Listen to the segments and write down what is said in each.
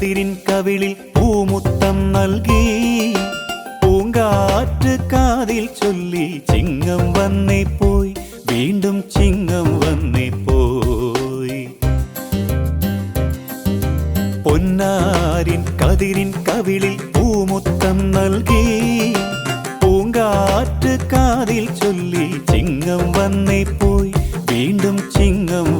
കതിരിൻ കവിളിൽ പൂമുത്തം നൽകി. പൂങ്കാറ്റ് കാതിൽ ചൊല്ലി ചിങ്ങം വന്നേ പോയി. വീണ്ടും ചിങ്ങം വന്നേ പോയി. പൊന്നാരിൻ കതിരിൻ കവിളിൽ പൂമുത്തം നൽകി. പൂങ്കാറ്റ് കാതിൽ ചൊല്ലി ചിങ്ങം വന്നേ പോയി. വീണ്ടും ചിങ്ങം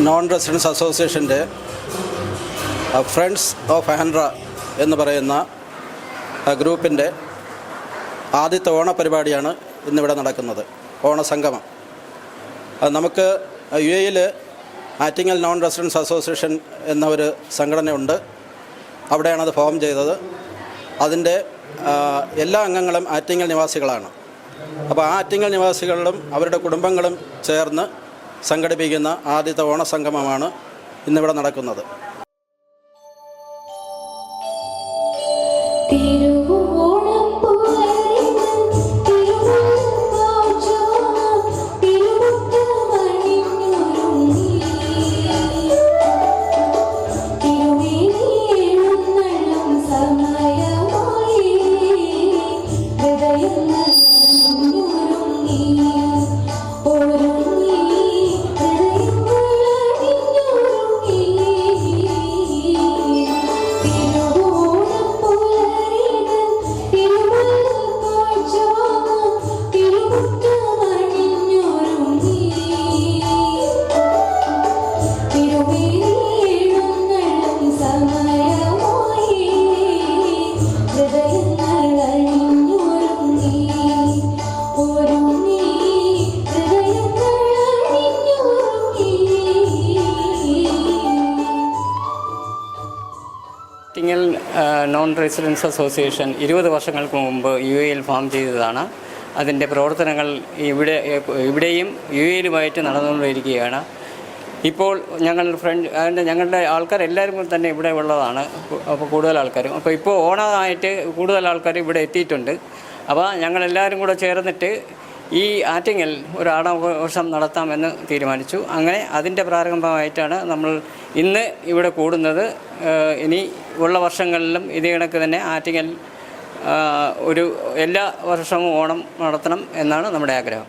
നോൺ റെസിഡൻസ് അസോസിയേഷന്റെ ഫ്രണ്ട്സ് ഓഫ് ആൻഡ്ര എന്ന് പറയുന്ന ആ, ഗ്രൂപ്പിന്റെ ആദ്യത്തെ ഓണപരിപാടിയാണ് ഇന്നിവിടെ നടക്കുന്നത്. ഓണസംഗമം അത് നമുക്ക് യു എയിൽ ആറ്റിങ്ങൽ നോൺ റെസിഡൻസ് അസോസിയേഷൻ എന്ന ഒരു സംഘടനയുണ്ട്. അവിടെയാണത് ഫോം ചെയ്തത്. അതിന്റെ എല്ലാ അംഗങ്ങളും ആറ്റിങ്ങൽ നിവാസികളാണ്. അപ്പോൾ ആ ആറ്റിങ്ങൽ നിവാസികളും അവരുടെ കുടുംബങ്ങളും ചേർന്ന് സംഘടിപ്പിക്കുന്ന ആദ്യത്തെ ഓണസംഗമമാണ് ഇന്നിവിടെ നടക്കുന്നത്. നോൺ റെസിഡൻസ് അസോസിയേഷൻ ഇരുപത് വർഷങ്ങൾക്ക് മുമ്പ് യു എയിൽ ഫോം ചെയ്തതാണ്. അതിന്റെ പ്രവർത്തനങ്ങൾ ഇവിടെ ഇവിടെയും യു എയിലുമായിട്ട് നടന്നുകൊണ്ടിരിക്കുകയാണ്. ഇപ്പോൾ ഞങ്ങൾ ഫ്രണ്ട് അതിന്റെ ഞങ്ങളുടെ ആൾക്കാർ എല്ലാവരും തന്നെ ഇവിടെ ഉള്ളതാണ്. അപ്പോൾ കൂടുതൽ ആൾക്കാരും. അപ്പോൾ ഇപ്പോൾ ഓണമായിട്ട് കൂടുതൽ ആൾക്കാർ ഇവിടെ എത്തിയിട്ടുണ്ട്. അപ്പോൾ ഞങ്ങളെല്ലാവരും കൂടെ ചേർന്നിട്ട് ഈ ആറ്റിങ്ങൽ ഒരു ആടാഘോഷം നടത്താമെന്ന് തീരുമാനിച്ചു. അങ്ങനെ അതിന്റെ പ്രാരംഭമായിട്ടാണ് നമ്മൾ ഇന്ന് ഇവിടെ കൂടുന്നത്. ഇനി ഉള്ള വർഷങ്ങളിലും ഇതേ കണക്ക് തന്നെ ആറ്റിങ്ങൽ ഒരു എല്ലാ വർഷവും ഓണം നടത്തണം എന്നാണ് നമ്മുടെ ആഗ്രഹം.